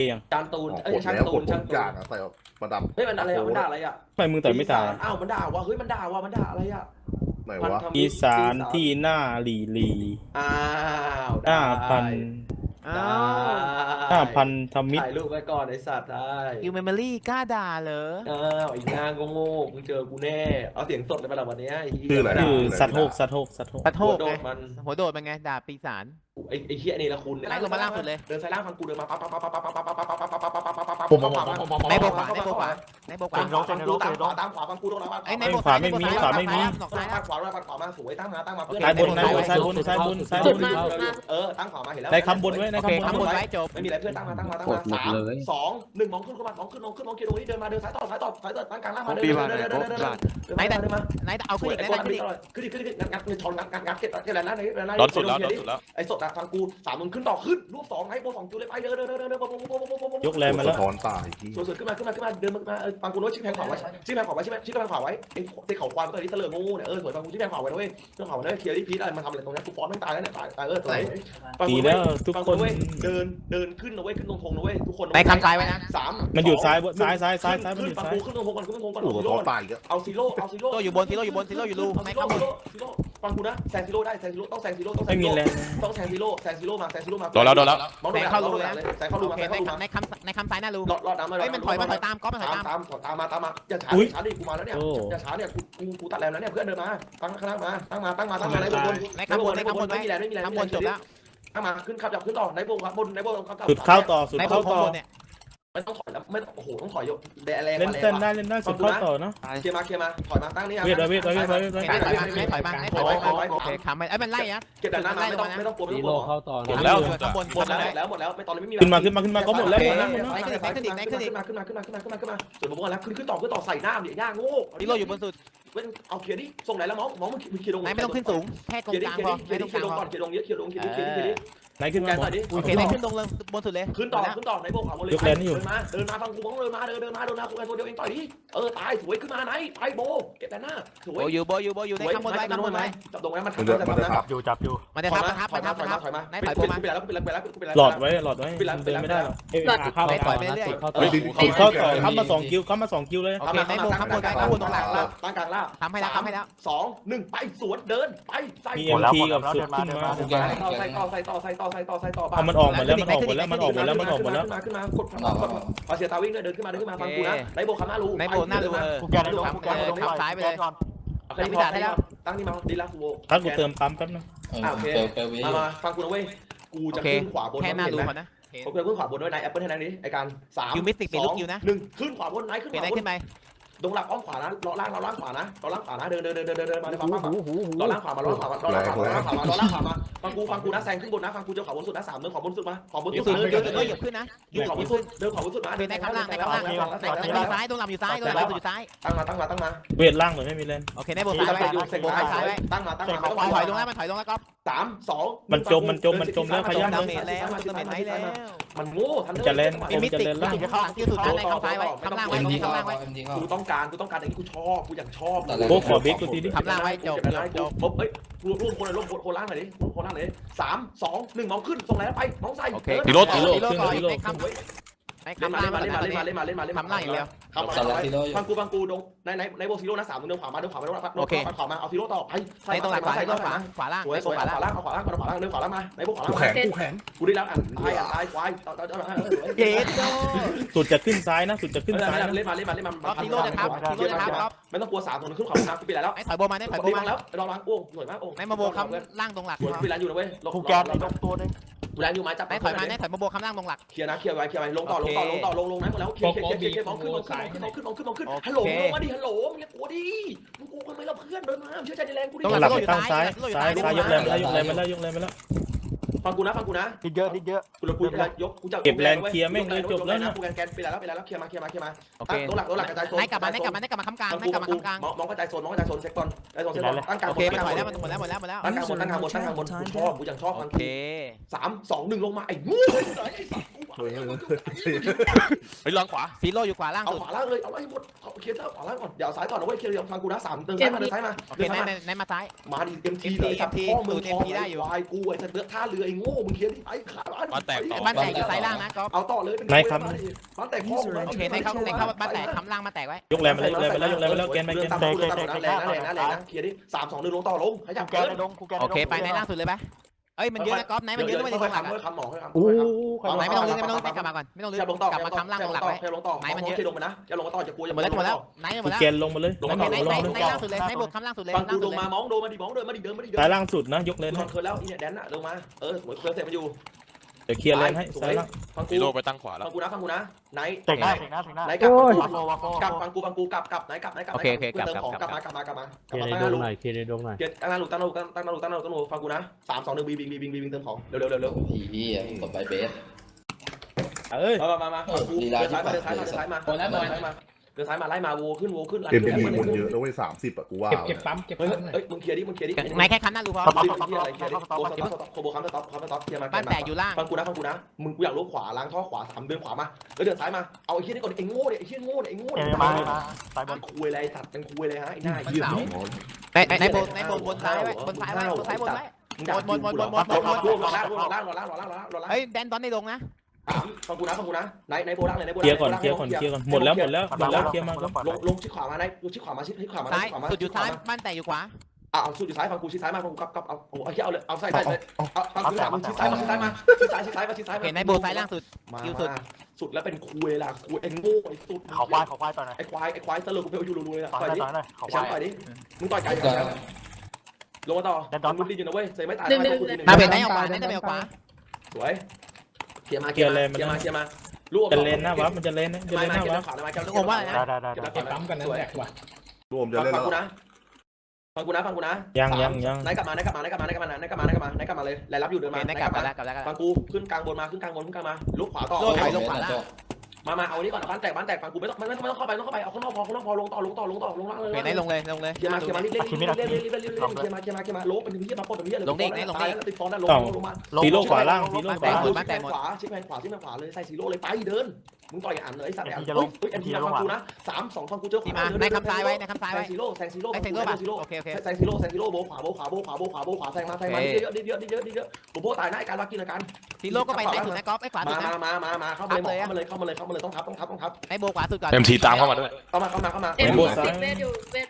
เองจานตูนออกเอ้ยกดช่างแล้วตูกนดทุช่างกตูอย่านงอะใส่ประดับเฮ้ยมันอะไรอะมันด่าอะไรอะทำไมมึงต่อยไม่ตายอีสนอ้าวมันด่าว่ะเฮ้ยมันด่าว่ะมันด่าอะไรอะไหนพันวะธมิตรอีสานที่หน้าหลีหลีอ้าวหน้าพันได้ อ้าวหน้าพันธมิตรถ่ายรูปไว้ก่อนไอสัตว์ได้คิวเมมโมรี่กล้าด่าเหรออ้าวไอ้นางโง่ๆมึงเจอกูแน่ เอาเสียงสดเลยไปละวันเนี้ยไอ้เหี้ยชื่ออะไร คือนะสัตว์โหกสัตว์โหกสัตว์โหก ปัดโทหัวษโดไงดมันหัวโดดเป็นไงด่าปีศาจไอ้ไอ้เหี้ยนี่ละคุณไล่ลงมาล่างสุดเลยเดินซ้ายล่างฟังกูเดินมาปั๊บปั๊บปั๊บปั๊บปั๊บปั๊บปั๊บปั๊บปั๊บปั๊บปั๊บปั๊บปั๊บปั๊บปั๊บผมปั๊บผมผมผมในโบกขวาในโบกขวาในโบกขวาตามขวาฟังกูตามขวาตามขวาฟังกูตรงนั้นไอ้ในไม่โบกขวาซ้ายไม่มีในโบกขวาไม่มีซ้ยตั้งขวาด้วยตั้งขวามาสวยตั้งมาตั้งมาเพื่อนซ้ายบนซ้ายบนซ้ายบนซ้ายบนซ้ายบจุดนมาเออตั้งขวามาเห็นแล้วได้คำบนไว้ในโอเคข้างบนไว้จบไม่มีอะไรเพื่อนตั้งมาตั้งมาตั้งมาสามสองหนึ่งมองขึ้นขึ้นมาสองขึ้นมองขึ้นมองขึ้นร์ตรงนี้เดินมาเดินสายต่อสายต่อสายต่อตั้งกลางล่างมาเดินเดินเดินเดินเดินเดินไหนแต่ไหนแต่เอาขึ้นอีกไหนแต่ขึ้นอีกขึ้นอีกขึ้นอีกงัดเงินทองงัดงัดงัดเก็บเก็บแล้วนะไหนร้อนสุดแล้วร้อนสุดแล้วไอ้สดอะฟังกูสามมึงขึ้นต่อขึ้นรูปสองให้โบสองจูเลยไปเดินเดินเดินเดินยกแรงมาแล้วถอนตายที่สุดขึ้นมาขึ้นมาขึ้นมาเดินมาฟังกูด้วชิ้นแพงขวาไว้ชิ้นแพงขวาไว้ชิ้นมพงชิ้นแพงขวาไว้เอ็งตะเข่าควายตัวนี้เตลิงงูเนี่ยเออสวยฟังกูชิ้นแพงขวาไว้ด้วยเรื่องขวาเนี่เคลียร์ที่พีทอะไรมันทำอะไรตรงนี้กูฟอนไม่ตายแล้วเนี่ยตายตายเออสวยดีแล้วทุกคนเดิน เดินขึ้นนะเว้ย ขึ้นตรงธงนะเว้ยทุกคนในคำซ้ายไว้นะ สามมันอยู่ซ้ายบนซ้ายซ้ายซ้ายซ้ายมันขึ้อนยู่ฟังซ้ายกูขึ้นตรงธงก่อนขึ้นตรงธงก่อนโอ้โหสะท้อนตายอีกแล้วเอาซีโร่เอาซีโร่โร่อยู่บนซีโร่อยู่บนซีโร่อยู่รูในข้างบนซีโร่ฟังกูนะแซงซีโร่ได้แซงซีโร่ต้องแซงซีโร่ต้องแซไม่งมีซีโร่แรงต้องแซงซีโร่แซงซีโร่มาแซงซีโร่มาโดนแล้วโดนแล้ว มองดูเข้ารูเลยแซงเข้ารูโอมาเคแซงในเข้ารูมาคำในคำในคำซ้ายหน้ารูรอดรอดน้ำมา เฮ้ยมันถอยมันถอยตามก๊อฟมันถอยตามตามตามตามมาตามมาอย่าช้าอุ๊ยช้าดิกูมาแล้วเนี่ยอย่าช้าเนี่ยกูกูกูตัดแรงแล้วเนี่ยเพื่อนเดินมาตั้งข้างล่างมาตั้งมาตั้งมาตั้งมาในบนในข้างบนในข้างบนไม่ไว้มีแรงไม่มีแรงข้างบนจบแล้ว ตั้งมาขึ้นขับจับขึ้นต่อในบนครับบนในบนขับสุดเข้าต่อสุดในบเข้านข้างต่อบนเนี่ยไม่ต้องถอยแล้วไม่โอ้โหต้องถอยเยอะแรงแรงเล่นเต้นได้เล่นได้สุดเข้าต่อเนาะเคลียร์มาเคลียร์มาถอยมาตั้งนี่เวทไว้เวทไว้เวทไว้เวทไว้ในถอยมาในถอยมาในถอยมาโอเคคำไปไอ้มันไล่นะเก็บแต่หน้าไม่ต้องไม่ต้องกลัวไม่ซีต้องกลัโร่วเข้าต่อหมดนะแล้วข้างบนหบมนดเลแล้วยแล้วหมดแล้วไม่ตอนนี้ไม่มีขึ้นมาขึ้นมาขึ้นมาก็หมดแล้วหมดแล้วหมดแล้วขึ้นมาขึ้นมาขึ้นมาขึ้นมาขึ้นมาขึ้นมาขึ้นมาขึ้นมาส่วนผมบอกแล้วขึ้นขึ้นต่อขึ้นต่อใส่หน้าเนี่ยย่าโง่ซีโร่อยู่บนสุด เอาเคลียร์ดิส่งไหนแล้วมองมองมึงเคลียร์ลงไหนไม่ต้องขึ้นสูง แค่ตรงเคลียร์กดิลางเคลียพร์อดิเคลียไม่ร์ดิตรงเคกลียลาร์งลพงอเคลียร์ลงเคลียร์ดิเคลียร์ดิเคลียร์ดิ ไหนขึ้นแกมาต่อยดิโอเคไหนขึ้นลงเลยบนสุดเลยขึ้นต่อขึ้นต่อไหนบอกขวาบนเลยเดินมาเดินมาฟังกูมองเดินมาเดินเดินมาเดินมาคุยกันตัวเดียวเองต่อยดิเออตายสวยขึ้นมาไหนไปโบเก็บแต่หน้าสวโบยอยู่โบอยู่โบอยู่ในข้างบนไว้ข้างบนไว้จับตรงนั้นมันมันจะมันจะทับอยู่จับอยู่มันจะทับมันทับมันทับมันทับถอยมาไหนถอยโบมา ไปแล้วไปแล้วไปแล้วไปแล้ว หลอดไว้หลอดไว้เดินไม่ได้หรอกเอ้ยเข้าไหนถต่ออยไปเรื่อย เข้าต่อเฮ้ยดิสุดเข้าต่อเข้ามาสองคิวเข้ามาสองคิวเลย โอเคในโบข้างบนไว้ข้างบนตรงหลังเราตั้งกลางล่าทำให้แล้วทำให้แล้วสองหนึ่งไปสวนเดินไปใส่มีเอ็มทีกับสุดขึ้นมา ใส่ต่อใส่ต่อใส่ต่อใส่ต่อใส่ต่อเอามันออกหมดแล้วมันออกหมดแล้วมันออกหมดแล้วมันออกหมดแล้วขึ้นมาขึ้นมากดกดพอเสียตาวิ่งเลยเดินขึ้นมาเดินขึ้นมาฟังกูนะไนโบคำหน้ารูในโบหน้ารูเออกูแกนลงกูแกนลงขับซ้ายไปเลยโอเคตั้งนี่มาดีละกูโบถ้ากูเติมปั๊มแป๊บนึงอ่าโอเคมามาฟังกูนะเว้ยกูโอจะเคขึ้นขวาบนแค่หน้ารูเห็นพไหมอนะผมจะขึ้นขวาบนด้วยนายแอปเปิลให้นายนี้ไอการสามคิวมิสติกเป็นลูกคิวนะหนึ่งขึ้นขวาบนนายขึ้นเปลี่ขยนวาได้บนขึ้นไป ดงหลักอ้อมขวานะล้อล่างล้อล่างขวานะล้อล่างขวานะเดินเดินเดินเดินเดินมาเลยฟังฟังฟังล้อล่างขวามาล้อล่างขวามาล้อล่างขวามาล้อล่างขวามาล้อล่างขวามาฟังกูฟังกูนะแซงขึ้นบนนะฟังกูเจอขวาบนสุดนะสามเดินขวาบนสุดมาขวาบนอยู่สุสุดดเดินเดิเดินนเดินเหยียบขึ้นนะเดินขวาบนสุดเดินขวาบนสุดมาเป็นในข้างล่างในข้างล่างในในซ้ายตรงลำอยู่ซ้ายตรงลำอยู่ซ้ายตั้งมาตั้งมาตั้งมาเวทล่างเหมือนไม่มีแรงโอเคในโบซ้ายไว้อยู่เซ็งโบซ้ายซ้ายไว้ตั้งมาตั้งมามันถอยลงแล้วมันถอยลงแล้วก็สามสองมันจมมันจมมันจมแล้วขต้ย้ำดาเลยเมจแล้วต้ดาเมจไหมแล้วมันโง่ทันจะเล่นมีมิติมิติข้างหลังที่สุดในข้างซ้ายไว้ข้างล่างไว้ข้างล่างไว้กูต้องการกูต้องการอย่างนี้กูชอบกูอยากชอบโบขอบิ๊กกูทีดิทำล่างไว้จบจบจบปุ๊บเฮ้ยร่วมร่วมคนเลยร่วมโคล่างหน่อยดิร่วมโคล่างหน่อยดิสามสองหนึ่งมองขึ้นส่งแล้วไปมองใส่โอเคทีโร่ทีทีโร่โร่ก่อนทีโร่ ในข้างในเล่นข้างมาล่างเล่นมามาเล่นมาเล่เล่นมาเล่นมาเล่นมาเล่นมาทำล่างอย่างเดียวทำฟังกูฟังกูดงในในในโบซีโร่นะสามมึงเดินขวามาเดินขวามาเดินขวามาโอเค ขวามาเอาซีโร่ต่อไปในตรงหลังขวาในตรงขวาขวาล่างสวยในสตรวยงขวาเอาล่างขวาล่างเอาขวาล่างเอาขวาล่างเดินขวาล่างมาในโบขวากูล่างแข็งกูแข็งกูได้แล้วอะตายอะตายควายต่อต่อต่อเย็ดโด สุดจะขึ้นซ้ายนะ สุดจะขึ้นซ้ายนะเล่นมาเล่นมาเล่นมาทีโร่จะทับทีโร่จะทับครับ ไม่ต้องกลัวสามคนขึ้นขวานะกูปิดแล้วไอ้ถอยโบมาไอ้ถอยโบดีมามาแล้วรอล้างโอ้สวยมากโอ้ไอ้มาโบคำล่างตรงหลักสวยปิดแล้วอยู่นะเว้ยลงแกนตัวนึง กูแลนอยู่มาจับไอ้ถอยมาไอ้ถอยมาโบคำล่างตรงหลัก เคลียร์นะเคลียร์ไว้เคลียร์ไว้ลงต่อลงต่อลงต่อลงลงนะหมดแล้วเคลียร์เคลียร์เคลียร์เคลียร์มองขึ้นมองขึ้นมองขึ้นมองขึ้นมองขึ้นมองขึ้นฮัลโหลลงมาดิฮัลโหลมึงอย่ากลัวดิมึงกลัวกันไหมล่ะเพื่อนเดินมาเชื่อใจในแรงกูดิต้องหลับไปตั้งซ้ายซ้ายซ้ายยกแรงมาแล้วยกแรงมาแล้วยกแรงมาแล้ว ฟังกูนะฟังกูนะนิดเยอะนิดเยอะกูจะคุยอะไรยกกูจะกูแกนไปแล้วไปแล้วเคลียร์มาเคลียร์มาเคลียร์มาโอเคตั้งตัวหลักตัวหลักกระจายโซนไอ้กลับมาไอ้กลับมาไอ้กลับมาคำกลางไอ้กลับมาคำกลางมองมองกระจายโซนมองกระจายโซนเช็คก่อนกระจายโซนเช็คก่อนตั้งกลางโอเคมันถอยแล้วมันหมดแล้วหมดแล้วหมดแล้วตั้งกลางบนตั้งกลางบนตั้งกลางบนกูชอบกูยังชอบโอมันเคสามสองหนึ่งลงมาไอ้งูไอ้สัตว์กูเฮ้ยลองขวาฟีโร่อยู่ขวาล่างเอาสุดขวาล่างเลยเอาไอ้หมดเอาเคลียร์ขวาล่างก่อนเดี๋ยวเอาซ้ายก่อนนะเว้ยเคลียร์ฟังกูนะสามเดินซ้ายมาเดินซ้ายมาโอเคเดินไหนซ้ายไหนมาไหนมาซ้ายมาดิเอ็มทีเลยครับ MT พ่อมึงดูทอง MT ได้อยู่วายกูไอ้สัตว์เลือกท่าเรือไอ้โง่มึงเคลียร์ที่ไอ้ขาบ้านบ้านแตกต่อ บ้านแตกอยู่ซ้ายล่างนะก๊อฟเอาต่อเลยเป็นไหนครับ บ้านแตกพ่อมึงโอเคในเข้าในเข้าบ้านแตกคำล่างมาแตกไว้ยกแรงไปแล้วยกแรงไปแล้วยกแรงไปแล้วแกนไปแกนตามไปกูตามกูนะแรงนะแรงนะแรงนะเคลียร์ดิสามสองหนึ่งลงต่อลงขยับแกเกินในดงกูแกโอเคไปในล่างสุดเลยปะ เอ้ยมันเยอะนะก๊อฟไหนมันเยอะด้วยในค่ตอรงหลังยๆคำค่อยๆคำหมอค่อยๆคำโอ้ค่อยๆคำโหไหนไม่ต้องลึกไม่ต้องลึกกลับมาก่อนไม่ต้องลึกอย่าลงต่อกลับมาคำล่างลงหลักไว้อย่าลงต่อไหนมันเยอะเคลียร์ลงมานะอย่าลงมาต่อจะกูหมดแล้วหมดแล้วไหนหมกูดแล้วแกนลงมาเลยลงลมางต่อมาไหนลงไหนมาไหนล่างสุดเลยไหนบวกคำล่างสุดเลยฟังกูล่างลสุงดเลยมามองโดมาดิมองเดินมาดิเดินมาดิเดินซ้ายล่างสุดนะยกเลนดูให้เคยแล้วอีเนี่ยแดนน่ะลงมาเออสวยเคยเสร็จมาอยู่เดี๋ยวเคลียร์เลนให้ซ้ายล่างฟังกูฮีโร่ไปตั้งขวาแล้ฟัว งกูนะฟังกูนะไหนเตะหน้าเตะหน้าเตะหน้าไหนกลับวาโฟวาโฟกลับฟังกูฟังกูกลับกลับไหนกลับไหนกลับโอเคโอเคกลับเติมกลับของกกลัลับบมากลับมากลับมาเคลียร์ในตั้งดหน้างลูกหน่อยเคลียร์ในดงหน่อยเกียร์ตั้งหน้าลูกตั้งหน้าลูกตั้งหน้าลูกตั้งหน้าลูกตั้งหน้าลูกฟังกูนะสามสองหนึ่งบีบีบีบีบีเติมของเร็วเร็วเร็วเร็วผีพี่อะกดไปเบส เอ้ยมามามาฟังกูเดินซ้ายมาเดินซ้ายมาเดินซ้ายมาเดินซ้ายมา เดินซ้ายมาไล่มาโวขึ้นโวขึ้นไล่เอ็มขึ้นพีคนเยอะนะเว้ยสามสิบอะกูว่าเก็บปั๊มเก็บเฮ้ยปั๊มหน่อยเฮ้ยมึงเคลียร์ดิมึงเคลียร์ดิไหนแค่คำหน้ารูพอสต็อปดิสต็อปเคลียร์อะไรเคลียร์ดิสต็อปโบสสต็อปต็อปโคโบคัมสต็อปคัมสต็อปเคลียร์มาบ้านแตกอยู่ล่างฟังกูนะฟังกูนะมึงกูอยากลบขวาล้างท่อขวาสามเดินขวามาแล้วเดินซ้ายมาเอาไอ้เหี้ยนี่ก่อนไอ้โง่เนี่ยไอ้เหี้ยโง่เนี่ยไอ้โง่เอ็เนี่ยมมามาสายบมันนคุยอะไรตัดเป็นคุยเลยฮะไอ้หน้ามันเหี้ยเสาไหนไหนไหนโบไหนโบบนซ้ายไว้บนซ้ายไว้บนซ้ายบนไว้ มึงด่าบนบนบนบนบนรอล่างรอล่างรอล่างรอล่างรอล่างรอล่าง เฮ้ยแดนตอนในลงนะสาม ฟังกูนะฟังกูนะไหนไหนโบล่างเลยไหนโบเคลียร์ก่อนเคลียร์ก่อนเคลียร์ก่อนหมดแล้วหมดแล้วหมดแล้วเคลียร์มาก่อนลงลงชิดขวามาไหนลงชิดขวามาชิดชิดขวามาซ้ายชิดขวามาสุดอยู่ซ้ายบ้านแตกอยู่ขวาอะเอาสุดอยู่ซ้ายฟังกูชิดซ้ายมาฟังกูกับกับเอาโอ้เอาเหี้ยเอาเลยเอาซ้ายซ้ายเลยเอาฟังกูถามมึงชิดซ้ายมาชิดซ้ายมาชิดซ้ายชิดซ้ายมาชิดซ้ายมาเห็นไหนโบซ้ายล่างสุดมาคิวสุดสุดแล้วเป็นคุยล่ะคุยไอ้โง่ไอ้สุดเขาควายเขาควายต่อหน่อยไอ้ควายไอ้ควายเสลือกูไปเอาอยู่รูๆเลยนะต่อต่อยดิหน่อยต่อหน่อยเขาไอ้ควาช้างต่อยยดิมึงต่อยไกลอย่างนั้นลงมาต่อมึงดีอยู่นะเว้ยเซไม่ตายมาเป็นไหนเอาขวาไหนจะไปเอาขวาสวยเค ลียร์มาเคลียร์มาเคลียร์มาเคลียร์มาลูกจะเลนหน้าวับมันจะเลนนะจะไม่เลนหไม่น้าเก็บวับน้ำขาวนะมาเก็บผมว่าอะไรนะได้ได้ได้เก็บปั๊มกันนั้นแหลกว่ะรวมจะเล่นฟัแล้งวกูนะฟังกูนะฟังกูนะยังยังยังนายกลับมานายกลับมานายกลับมานายกลับมานายกลับมานายกลับมานายกลับมาเลยรายรับอยู่เดินโอมาเคไหนกลับมาแล้วกลับแล้วกลับฟังกูขึ้นกลางบนมาขึ้นกลางบนขึ้นกลางมาลุกขวาต่อโลกไหลลงขวาล่าง มามาเอานี้ก่อนบ้านแตกบ้านแตกฟังกูไม่ต้องไม่ต้องไม่ต้องเข้าไปไม่ต้องเข้าไปเอาข้างนอกพอข้างนอกพอลงต่อลงต่อลงต่อลงล่างเลยโอเคไหนลงเลยลงเลย เคลียร์มาเคลียร์มารีบเล่นรีบเล่นรีบเล่นรีบเล่นรีบเล่นเคลียร์มาเคลียร์มาเคลียร์มาโลเป็นที่มาปนเป็นที่เลยติดฟอนต์ลงลงมาซีโร่ขวาล่างซีโร่ขแตวากหมดแตกหมดขวาชิปแพนขวาชิปแพนขวาเลยใส่ซีโร่เลยไปเดิน มึงต่อยอ่านเลยสัตว์อ่านเฮ้ยเฮ้ยอันทีมาฟังกูนะสามสองฟังกูเจอขที่วามาในคำซ้ายไว้ในคำซ้ายแซไว้งซีโร่แซงซีโร่ไอ้เซงโร่ป่ะซีโร่โอเคโอเคแซงซีโร่แซงซีโร่โบขวาโบขวาโบขวาโบขวาโบขวาแซงมาแซงมาเยอะๆเยอะๆเยอะๆเยอะๆโบโบตายนะไอ้การวักกินอาการซีโร่ก็ไปไหนสุดนะก๊อฟไอ้ขวาสุมาดนะมามามามาเข้ามาเลยเข้ามาเลยเข้ามาเลยเข้ามาเลยต้องทับต้องทับต้องทับไอ้โบขวาสุดก่อนเอ็มทีตามเข้ามาด้วยเข้ามาเข้ามาเข้ามาในโบซ้าย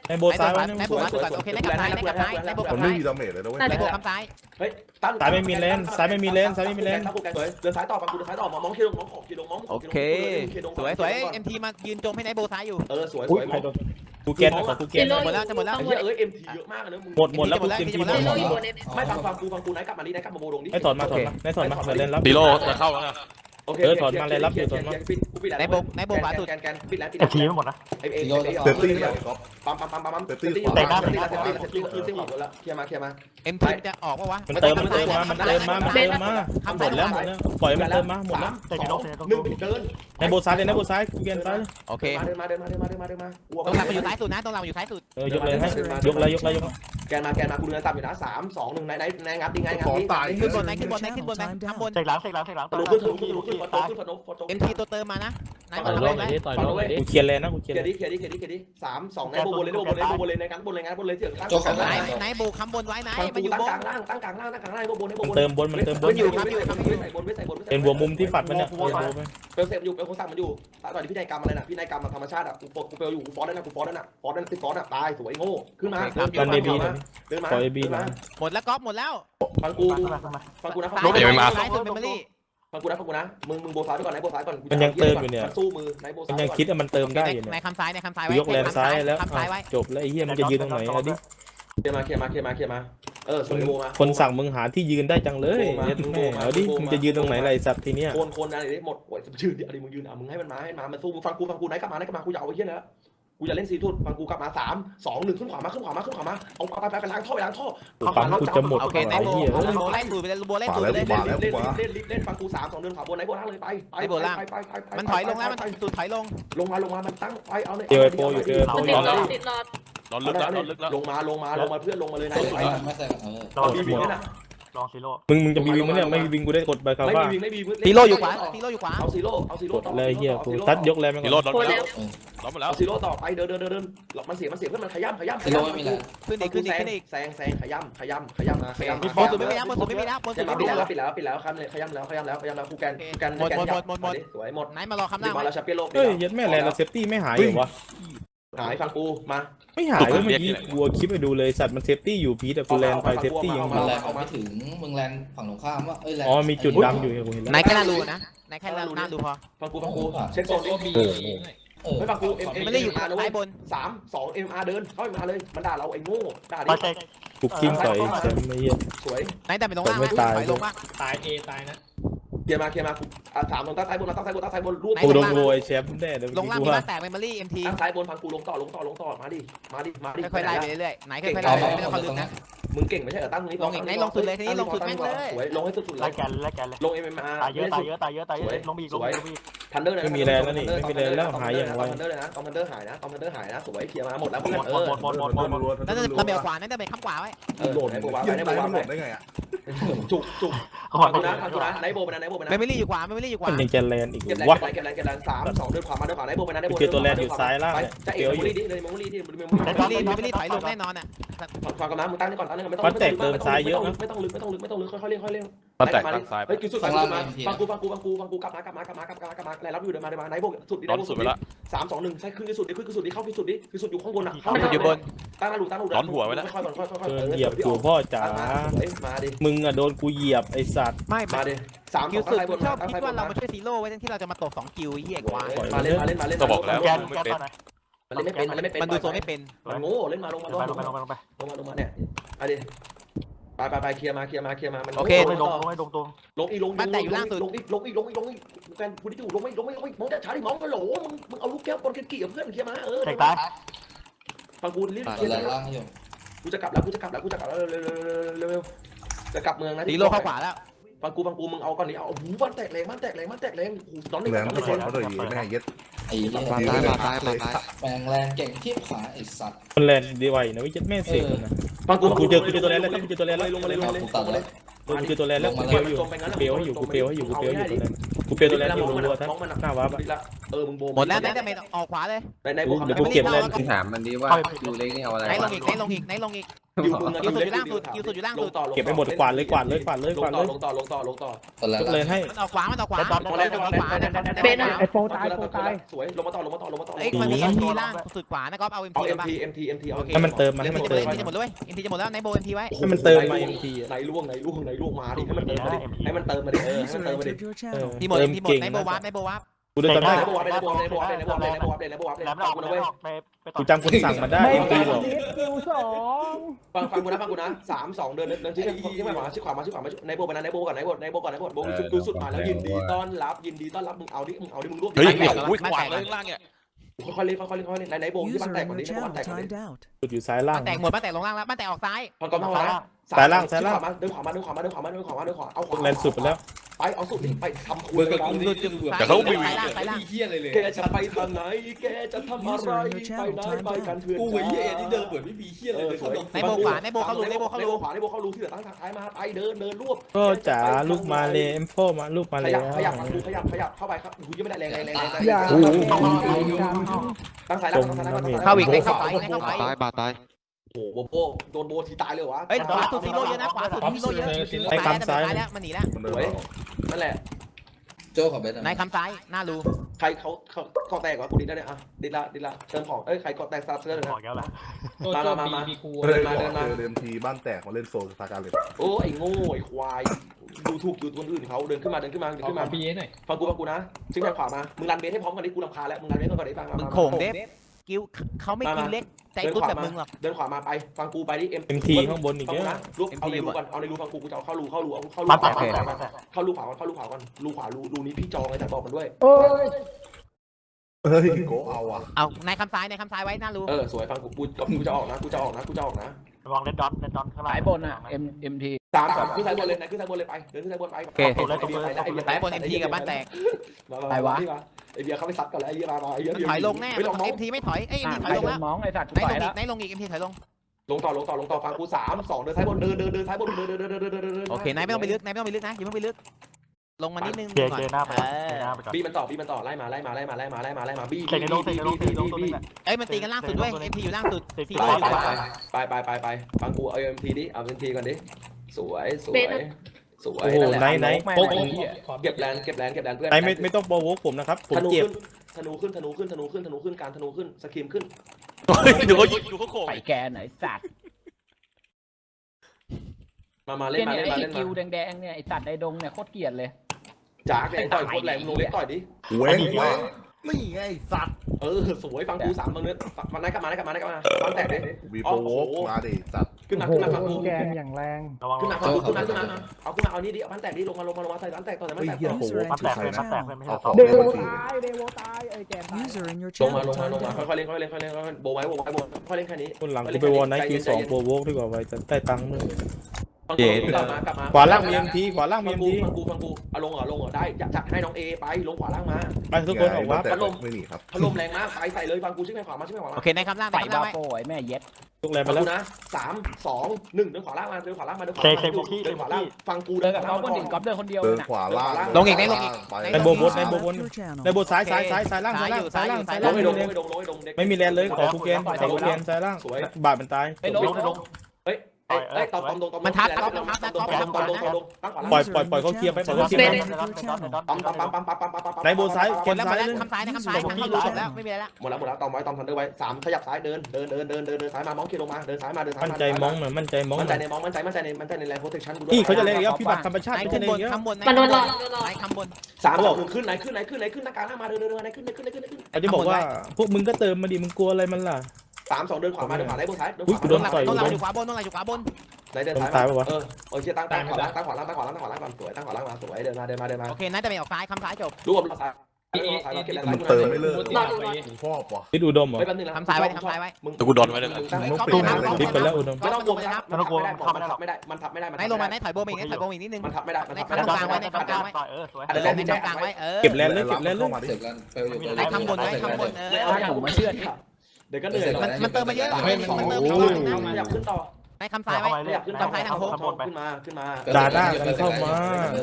ในโบซ้ายไว้ในโบขวาสุดก่อนโอเคในกับซ้ายในกับซ้ายในโบผกับมไม่ซ้ายมีดาเมจเลยนะเว้ยในโบคำซ้ายเฮ้ยตั้งซ้ายไม่มีเลนซ้ายไม่มีเลนซ้ายไม่มีเลนตั้งกูแกงสวยเดินซ้ายต่อฟังกูเดินซ้ายต่อมองเคียงมองขอบเคียงมองโอเคสวยสวยเอ็มทีมายืนจมให้ในโบซ้ายอยู่เออสวยสอุ้วยใครโดนกูเกนขอกูเกนหมดแล้วจะหมดแล้ว ไอ้เหี้ยเอ้ยเอ็มทีเยอะมากนะมึงหมดหมดแล้วกูเกนทีหมดไม่ฟังฟังกูฟังกูนายกลับมานี่นายกลับมาโบลงดิให้สอนมาสอนมาให้สอนมาเดี๋ยวเลนรับฮีโร่จะเข้าแล้วนะ อเคเออถอนมาเลยรับอยู่ถอนมา ปิดกูปิดแล้วในโบในโบขวาสุดแกนแกนปิดแล้วปิดเอ็แล้วมทีไม่หมดนะ ไอ้เอ็เซฟตี้เนี่ยก๊อฟปั๊มปั๊มปั๊มปั๊มเซฟตี้เซฟตี้ขวาเซฟตี้เซฟตี้เซฟตี้คือซิ่งหลับแล้วเคลียร์มาเคลียร์มาเอ็มทีจะออกปะวะมันเติมมันเติมมา มันเติมมา มันเติมมาหมดแล้วหมดแล้วปล่อยมันเติมมาหมดแล้วเตะในดงเตะในดงหนึ่งเดินในโบซ้ายเลยในโบซ้ายกูเกนซ้ายโอเคเดินมาเดินมาเดินมาเดินมาเดินมาตรงหลังมันอยู่ซ้ายสุดนะตรงหลังมันอยู่ซ้ายสุด เออยกเลยให้ยกเลยยกเลยยก แกนมาแกนมากูเดินตามอยู่นะสามสองหนึ่งไหนไหนไหนงัดดิไงงัดดิขึ้นบนไหนขึ้นบนไหนขึ้นบนไหนข้างบนเตะหลังเตะหลังเตะหลังทะลุขึ้นทะลุขึ้นทะลุขึ้นฟอโต้ขึ้นฟอโต้ฟอโต้เอ็มทีตัวเติมมานะไหนต่มาอยทำโลอะกไรหน่อยดิต่อยโลกหน่อยดิกูเคลียร์เลนนะกูเคลียเกียร์ร์ดิเกียร์ดิเกียร์ดิเกียร์ดิสามสองในโบโบเลยโบโบเลยโบโบเลยในกันบนเลยงัดบนเลยเสียงข้างไหนไหนโบคำบนไว้ไหนฟังมันกูอยู่ตั้งบกนลางล่างตั้งกลางล่างตั้งกลางล่างโบโบในโบมันโบเติมบนมันเติมบนอยู่ครับอยู่ครับใส่บนใส่บนเป็นหัวมุมที่ฝัดมันเนี่ยเออโบไปเปลเซฟอยู่เปลโคสั่งมันอยู่ตอนนี้พี่นายกรรมอะไรน่ะพี่นายกรรมธรรมชาติอะกูกูเปลอยู่กูฟอสได้นะกูฟอสได้นะฟอสได้ติดฟอสอะตายสวยโง่ขึ้นมากันเดบีนะเดินมาปล่อยบีนะหมดแล้วก๊อฟหมดแล้วฟังกูขึ้นมาขึ้นมาฟังกูนะฟังซ้ายกูนะซ้ายสุดเป็นเมลี่ฟังกูนะฟังกูนะมึงมึงโบซ้ายไปก่อนไหนโบซ้ายก่อนมันสู้มือไหนโบมันซ้ายยังคิดว่ามันเติมได้อยู่ในเนี่ยคำซ้ายในคำซ้ายกูไว้ยกเลนซ้ายแล้วคำซ้ายไว้จบแล้วไอ้เหี้ยมึงจะยืนตรงไหนอะดิเคลียร์มาเคลียร์มาเคลียร์มาเคลียร์มาเออสวยโบมา คนสั่งมึงหาที่ยืนได้จังเลยเย็ดแม่เอาดิมึงจะยืนตรงไหนไรสัตว์ทีเนี้ยโคนโคนอะไรหมดโอ้ยยืนดิอะไรมึงยืนอะมึงให้มันมาให้มามันสู้มึงฟังกูฟังกูไหนกลับมาไหนกลับมากูจะเอาไอ้เหี้ยนะ กูจะเล่นซีทุนฟังกูกลับมาสามสองหนึ่งขึ้นขวามาขึ้นขวามาขึ้นขวามาเอาไปไปไปล้างท่อไปล้างท่อปั๊มกูจะหมดโอเคในไอ้โบเหี้ยโบไล่ตูดไปเลยโบไล่ขวาตูดแล้วเลยขวาแล้วเล่นขวาเล่นเล่นเล่นฟังกูสามสองเดินขวาบนไหนบนล่างเลยไปไปไปไปไปไปมันถอยลงแล้วมันตูดถอยลงลงมาลงมามันตั้งไปเอาเลยเจอไอ้โปอยู่เจอไอ้โปอยู่ติดหลอดนอนลึกแล้วนอนลึกแล้วลงมาลงมาลงมาเพื่อนลงมาเลยนะไปไม่ใส่เออระเอาวังบีบีนั่นน่ะ ลองซีโร่มึงมึงจะมีวิงมั้ยเนี่ยไม่มีวิงกูได้กดใบคาไม่ว่ามีไม่มีซีโร่อยู่ขวาซีโร่อยู่ขวาเอาซีโร่เอาซีกโร่ดเลยเฮียกูซัดยกแรงไปมีก่รอถนรถมาแล้วรถมาแล้วเอาซีโร่ต่อไปเดินเดินเดินเดินหลอกมันเสียมันเสียเพื่อนมันขย้ำขย้ำซีโร่ไม่มีแล้วขึ้นอีกขึ้นอีกขึ้นอีกแซงแซงขย้ำขย้ำขย้ำมาขย้ำบนสุดไม่มีแล้วบนสุดไม่มีแล้วบนสุจะดมาไม่ปิมีดแล้วแล้วปิดแล้วปิดแล้วครับเลยขย้ำแล้วขย้ำแล้วขย้ำแล้วคูแกนคูแกนหมดหมดหมดหมดหมดสวยหมดไหนมารอคำหดีน้ามาไว้แล้วแชมเปี้ยนโลกเฮ้ยยัดแม่แรงเราเซฟตี้ไม่หายเหรอวะ หายฟังกูมา ไม่หายเว้ยเมื่อกี้กลัวคลิปไปดูเลยสัตว์มันเซฟตี้อยู่พีแต่กูแลนไปเซฟตี้ยังอมันยู่แรงไม่ถึงมึงแรงฝั่งตรงข้ามว่าเอ้ยแรงอ๋อมีจุดดำอยู่เห็นกูเห็นไหนแล้วแค่หน้ารูนะไหนแค่หน้าหน้ารูพอฟังกูฟังกูเช็คโซนดิเออเออไม่ฟังกูเอ็มเอ็มไม่ได้อยู่อาร์นะเว้ซ้ายยบนสามสองเอ็มอาร์เดินเข้าเอ็มอาร์เลยมันด่าเราไอ้โง่ด่าดิไปเช็คกูกิ้งต่อยแชมป์ไอ้เหี้ยสวยไหนแต่ไปตรงล่างไม่นะตายถอยลงมากตายเอตายนะเค ลียร์มาเคลียร์มากูอะสามตรงตั้งซ้ายบนมาตั้งซ้ายบนตั้งซ้ายบนรวบกูโดนโวยแชมป์แน่เดี๋ยวลงล่างกูมีว่าบ้านแตกเมมโมรี่เอ็มทีตั้งซ้ายบนฟังกูลงต่อลงต่อลงต่อมาดิมาดิมาดิค่อยๆไล่ไปเรื่อยๆไหนค่อยๆเอาไล่เอาไม่ต้องเอาเขาลึกตรงนั้นะนมึงเก่งไม่ใช่เหรอตั้งตรงนี้ลงอีกไหนลงสุดเลยทีนี้ลงสุดแม่งเลยสวยลงให้สุดๆเลไล่ยแกนไล่แกนเลยลงเอ็มอาร์ตายเยอะตายเยอะตายเยอะตายเยอะลงบีลงบีลงบี ทันเดอร์เลยไม่มีแรงแล้วนี่ไม่มีแรงแล้วหายอย่างไวทันเดอร์เลยนะตอมทันเดอร์หายนะตอมทันเดอร์หายนะสวยเคลียร์มาหมดแล้วเพื่อนหมดเออหมดหมดหมดหมดหมดนั่นจะระเบิดขวานั่นจะเป็นข้ามขวาไว้เออโดดไหนไหนโบวายิไปงไหนไปโบวามันหไปลบได้ไงอะจุกจุกหมฟัดงกูนะฟังกูนะไหนโบไปนะไหนโบไปนะเมมโมรี่อยู่ขวาเมมโมรี่อยู่ขวามันยังจะแลนอีกเก็บแรงวะเก็บแรงเก็บแรงสามสองเดินขวามาเดินขวาไหนโบไปนะไหนโบเจอตัวแลนอยู่ซ้ายล่างเนี่ยจะเอ็มโมลี่ดิเลยโมลี่ดิเมมเมมโมรี่เมมโมรี่ถอยลงแน่นอนอะฟังกันนะมึงตั้งนี่ก่อนตั้งนี่ก่อนไม่ต้องไม่ต้องลึกไม่ต้องลึกไม่ต้องลึกค่อยๆเล่นค่อยๆเล่น มันแตกทางซ้ายเฮ้ยคือสุดมาฟังกูฟังกูฟังกูฟังกูกลับมากลับมากลับมากลับมากลับมาอะไรรับอยู่เดินมาเดินมาไหนโบสุดดิร้อนสุดไปละสามสองหนึ่งใช่ขึ้นที่สุดดิขึ้นที่สุดดิเข้าที่สุดดิคือสุดอยู่ข้างบนอะมันอยู่บนตั้งหน้าหลุตั้งหลุค่อยๆค่อยๆค่อยๆเดินเหยียบกูพ่อจ๋ามาดิมึงอะโดนกูเหยียบไอ้สัตว์ไม่มาดิสามคิวตั้สุงดซ้ายบกูนชอบตั้งคิซ้าดยบว่านเรามาช่วยซีโร่ไว้ที่เราจะมาตบสองคิวเหี้ยกว่ามาเล่นมาเล่นมาเล่นก็บอกแล้วแกนแกนตอนไหนมันเล่นไม่เป็นมันเล่นไม่เป็นมันดูโซนไม่เป็นมันโง่เล่นมาลงมาลไปงลงไปมาลงไปลงไปลงมาลงมาเนี่ยไปดิ ไปไปไปเคลียร์มาเคลียร์มาเคลียร์มามันลงไม่ลงลงไม่ลงตรงลงอีลงลงอีลงอีลงอีลงอีลงอีลงอีแฟนคุณที่อยู่ลงไม่ลงไม่ลงไม่มองแต่ช้าดิมองกระโหลมึงมึงเอาลูกแก้วบอลกี่กับเพื่อนเคลียร์มาเออเช็คตายฟังกูรีบตัดเคลียร์แรงล่างให้อยู่กูจะกลับแล้วกูจะกลับแล้วกูจะกลับแล้วเร็วเร็วเร็วจะกลับเมืองนะซีโร่เข้าขวาแล้ว ฟังกูฟังกูมึงเอาก่อนนี้เอาหูบ้านแตกแรงบ้านแตกแรงบ้านแตกแรงหูน้องหนึ่งแรงน้องหไม่นึ่งสนเขาเลยแม่เย็ดไอ้เหี้ยตายตายตายตายตายแรงแรงเก่งที่ขาไอ้สัตว์มันแลนดีไวนะวิจัดแม่เสกนะฟังกูกูเจอกูเจอตัวแลนแล้วกูเจอตัวแลนแล้วลงมาเลยลงมาเลยกูตัดแล้วกูเจอตัวแลนแล้วกูเปลวอยู่เปลวให้อยู่กูเปลวให้อยู่กูเปลวอยู่ตัวแลนกูเปลวตัวแลนอยู่รัวๆทั้งหน้าวาร์ปเออมึงโบหมดแล้วไหนจะไม่ออกขวาเลยในในโบเดี๋ยวกูเก็บแลนถามมันดีว่าดูเล็กนี่เอาอะไรไหนลงอีกไหนลงอีกไหนลงอีก อยู่มึงคิวสุดอยู่ล่างสุดคิวสุดอยู่ล่างสุดเก็บไปหมดกวาดเลยกวาดเลยกวาดเลยลกวางดต่เลอยลงต่อลงต่อลงต่อตัดแรงยกเลล่างนให้มันออกขวามันออกขวาดอนลงแล้วลงขวานะเป็นไอ้โฟตายโฟตายสวยลงมาต่อลงมาต่อลงมาต่อเอ้ยมันมีเอ็มทีล่างสุดขวานะก็เอาเอ็มเอาทีเอ็มมาทีเอ็มทีเอ็มทีเอาให้มันเติมมาให้มันจะหมเติดมเอ็มทีจะหมดเลยเอ็มทีจะหมดแล้วในโบเอ็มทีไว้ให้มันเติมมา MT อะไหนล่วงไหนล่วงไหนล่วงมาดิให้มันเติมมาดิให้มันเติมมาดิเออให้มันเติมมาดิเออที่หมดเติเอ็มมทีหมดเก่งในโบนะวาร์ปในโบวาร์ป กูเดินจำได้ในโบวับในโบวับในโบวับในโบวับในโบวับในโบวับในแหลมโบไม่อวัอบกกูแหลนะเว้ยมไม่ออกไปไปต่อกูจำคนสั่งมาได้ตีหรอกฟังฟังกูนะฟังกูนะสามสองเดินเดินชี้ชี้มาขวาชี้ขวามาชี้ขวามาในโบไปนะในโบก่อนในโบในโบก่อนในโบโบสุดดูสุดมาแล้วยินดีต้อนรับยินดีต้อนรับมึงเอาดิมึงเอาดิมึงรวบเฮ้ยเหนียวอุ้ยขวางเลยข้างล่างเนี่ยค่อยๆเล่นค่อยๆเล่นค่อยๆเล่นในในโบที่บ้านแตกก่อนดิในโบบ้านแตกก่อนดิจุดอยู่ซ้ายล่างบ้านแตกหมดบ้านแตกลงล่างแล้วบ้านแตกออกซ้ายฟังก่อนฟังก่อน นะซ้ายล่างซ้ายล่างเดินขวามาเดินขวามาเดินขวามาเดินขวามาเดินขวามาเดินขวาเอาขวาแลนสุดไปแล้ว ไปเอาสุดดิไปทำคุยเบอร์กับกักูนนี่จะเบื่อแต่เขาไม่ซ้ายล่างซ้ายล่างเฮียอะไรเลยแกจะไปทางไหน แกจะทำอะไรไปไหนไปกันเถื่อนกูเฮียที่เดินเปิดไม่มีเฮียอะไรเลยเขาบอกในโบขวาในโบเข้ารูในโบเข้าในรูโบขวาในโบเข้ารูที่เหลือตั้งทางท้ายมาไปเดินเดินรวบก็จ๋าลูกมาเลยเอ็มโฟมาลูกมาขแล้ยัวบขยับดูขยับขยับเข้าไปครับกูยังไม่ได้แรงแรงแรงแรงอย่าตั้งสายล่างตั้งสายล่างตั้งสายล่างเข้าอีกในเข้าไปในเข้าไปตายบาดตาย โอ้โหโบโดนโบทีตายเลยเหรอวะเฮ้ยขวาสุดซีโร่เยอะนะขวาสุดซีโร่เยอะซ้ายแล้วมันหนีแล้วมันเดิสนวยนั่นแหละ โจ้กับเบสในคำซ้ายหน้ารูใครเขาเขากอแตกวะกูดิได้เนี่ยอะดิละดิละเติมของเอ้ยใครกอแตกซาเสื้อเลยบอนะกแล้วแหละโจโจบีบีคูเดินเดินเดินทีบ้านแตกมาเล่นโซนสตาร์การเลยโอ้ไอ้โง่ไอ้ควายดูถูกดูคนอื่นเขาเดินขึ้นมาเดินขึ้นมาเดินขอขึ้นมาบีหน่อยฟังกูฟังกูนะชิ้นแขวามามึงรันเบสให้พร้อมกันดิกูรำคาญแล้วมึงรันเบสก่อนดิฟังมามึงมาโขงเด็บกิ้วเขาไม่กิ้วเล็ก ใจตุ๊ดแบบมึงหรอก เดินขวามาไปฟังกูไปดิเอ็มเอ็มทีข้างบนอีกฟังเยกูอะนะรูปเอาในรูก่อนเอาในรูฟังกูกูจะเอาเข้ารูเข้ารูเอาเข้ารูบ้านขแตวากก่อนบ้านแตกเข้ารูขวาก่อนเข้ารูขวาก่อนรูขวารูรูนี้พี่จองเลยแต่บอกมันด้วยเฮ้ยโกเอาอะเอาในคำซ้ายในคำซ้ายไว้หน้ารูเออสวยฟังกูกูกูจะออกนะกูจะออกนะกูจะออกนะระวังเล่นดอนเล่นดอนข้างล่างสายบนอะ M M T สามสามขึ้นสายบนเลยนะขึ้นสายบนเลยไปเดินขึ้นสายบนไปสายบนเอ็มทีกับบ้านแตกไปวะ ไอเบียร์เขาไปซัดกันแล้วไอเบียร์มาไอเบียร์ถอยลงแน่ไม่ลงมองเอ็มทีไม่ถอยเอ้ยเอ็มทีถอยลงแล้วมองไอ้สัตว์ไหนไปลงอีแล้กวไหนลงอีกเอ็มทีถอยลงลงต่อลงต่อลงต่อฟังกูสามสองเดินซ้ายบนเดินเดินเดินซ้ายบนเดินเดินเดินเดินเดินเดินเดินโอเคนายไม่ต้องไปลึกนายไม่ต้องไปลึกนะอย่าเพิ่งไปลึกลงมานิดนึงเดินก่อนเดินหน้าไปเอเดินหอน้าไปก่อน บีมันต่อบีมันต่อไล่มาไล่มาไล่มาไล่มาไล่มาไล่มาบีเตะในลงเตะในลงเตะในลงตัวนี้แหละเอ้ยมันตีกันล่างสุดด้วยเอ็มพีอยู่ล่างสุดติดทีไปโร่อยู่ไปขวาไปไปไปไปฟังกูเอาเอ็มทีดิเอาเอ็มทีก่อนดิสวยสวย สวยโอ้โหนั่นแหละไหนไหนโป๊กเก็บแลนเก็บแลนเก็บแลนเพื่อนไหนไม่ไม่ต้องโปรโวกผมนะครับ ผมธนูเจ็บ ขึ้นธนูขึ้นธนูขึ้นธนูขึ้นธนูขึ้นการธนูขึ้นสกิมขึ้นดูเขาดูเขาโขกไปแกไหนสัตว์มามาเล่เล่นนมาไอ้เล่นมาเล่นกิวมาแดงๆเนี่ยไอ้สัตว์ในดงเนี่ยโคตรเกลียดเลย จากเนี่ยต่อยโคตรแรงลงเล็กต่อยดิเว้งเว้งนี่ไงสัตว์ เออสวยฟังกูสามตรงนี้มาไหนกลับมาไหนกลับมาไหนกลับมาฟังแตกดิมีโปรโวกมาดิสัตว์ขึ้นมาขึ้นมาฟังกูระวังขึ้นมาฟังกูขึ้นมาขึ้นมาเอาขึ้นมาเอานี่ดิเอาพันแตกดิลงมาลงมาลงมาใส่พันแตกต่อใส่พันเฮ้ยแตกเฮียโปรโวกมันคืแตอกใครเลยมันนะแตกเลยไม่ใช่เอาต่ขอองเล่นมาทีลงมาลงมาลงมาค่อยๆเล่นค่อยๆเล่นค่อยๆเล่นค่อยๆโบไว้โบไว้โบค่อยๆเล่นแค่นี้คนหลังกูไปวอลไนท์คิวสองโปรโวกดีกว่าไว้จะได้ตังค์มึง ฟังกูกลับมากลับมาขวาล่างมีเอ็มทีขวาล่างมีฟัเอ็งมกูทีฟังกูฟังกูเอาลงเหรอลงเหรอได้จัดให้น้องเอไปลงขวาล่างมาไปทุกคนออกว่าแต่ไม่หนีครับพัดลมแรงมากไปใส่เลยฟังกูชื่อแม่ขวามาชื่อแม่ขวาโอมาเคนายคำล่างไปนายคำบาล่างไว้โป้ไอ้แม่เย็ดทุกแรงไปฟังแล้วกูนะสามสองหนึ่งเดินขวาล่างมาเดินขวาล่างมาเดินขวาล่างมาเดินขวาล่างฟังกูเดิเดินนกับเขาคนหนึ่งก๊อฟเดินคนเดียวเดินน่ะ ขวาล่างลงอีกไหมลงอีกไปในโบว์บดในโบว์บดในโบว์ซ้ายซ้ายซ้ายซ้ายล่างซ้ายล่างซ้ายล่างซ้ายลล่างงไม่ไปมีลงแรงไปลงลงไปลงเด็ก ไม่มีแรงเลยขอคูเกนขอคูเกนซ้ายล่างบาดมันตาย ไปลงลงลง เอ้ยเอ้ตอมตอมตอมลงมันทัตอมตอมตอมตอมตั้งขวาล่างปล่อยปล่อยปล่อยเขาเคลียร์ไปปล่อยเขาเคลียร์ไปตอมตอมปั๊มปั๊มปั๊มปั๊มปั๊มปั๊มไหนโบนซ้ายเกหมดมแล้วหมซ้าดยแล้วนึงคำซ้ายนะคำซ้ายทางที่รู้จบแล้วไม่มีอะไรละหมดแล้วหมดแล้วตอมไว้ตอมทันเดอร์ไว้สามขยับซ้ายเดินเดินเดินเดินเดินเดินซ้ายมามองคิลงมาเดินซ้ายมาเดินซ้ายมั่นใจมองหน่อยมั่นใจมองหมั่นใจอยในมองมั่นใจมั่นใจในมั่นใจในแรงโพสชั่นกูด้วยนี่เขาจะเล่นอีกแล้บัติธรรมชาติไม่ใช่ในข้างบนเยอะข้างบนมันโดนหลอกโดนหลอก ข้างบน สามสองหนึ่งขึ้นไหนขึ้นไหนขึ้นไหนขึ้นหน้ากลางหน้ามาเดินเดินเดินไหนขึ้นไหนขึ้นไหนขึ้นไหนขึ้น เขาจะบอกว่าพวกมึงก็เติมมาดิมึงกลัวอะไรมันล่ะ สามสองเดินขวามาเดินขวาไหนบนซ้ายอุ้ยกูโดนต่อยต้นกูหลัโดงนอยู่ขวาบนต้นหลังอยู่ขวาบนไหนเดินซ้ายตายปะวะเออโอเคตั้งตั้งขวาล่างตั้งขวาล่างตั้งขวาล่างตั้งขวาล่างก่อนสวยตั้งขวาล่างมาสวยเดินมาเดินมาเดินมาโอเคนายจะไปออกซ้ายคำซ้ายจบดูกับซ้ายซ้ายเราเก็บแรงมันซ้ายเติมไม่เลิกรอดูรอผมชอบว่ะลิดอุดมเหรอไม่แป๊บนึงนะคำซ้ายไว้คำซ้ายไว้มึงกูโดนไว้เลยมึงเปลี่ยนอะไรลิดไปแล้วอุดมไม่ต้องกลัวมันทับไม่ได้มันทับไม่ได้มันทับไม่ได้มันนายลงมานายถอยโบมอีกนายถอยโบมอีกนิดนึงมันทับไม่ได้มันทับไม่ในได้ข้างกลางไว้ในข้างกลางไว้เออสวยอันเอนั้นอแหละในที่ข้างกลางไว้เออเก็บแลนเลยเก็บแลนเลยเสร็จแล้วเปลวอยู่นายข้างบนนายข้างบนเอไม่อเอาอย่างมาเชื่อ เดี๋ยวก็เหนื่อยมันมันเติมมาเยอะให้มันมันเติมโอ้อีกโหรอบนึงนะอยากขึ้นต่อนายคำซ้ายไว้อยากขึ้นต่อขึ้นมาขึ้นมาดาหน้ากันเข้ามา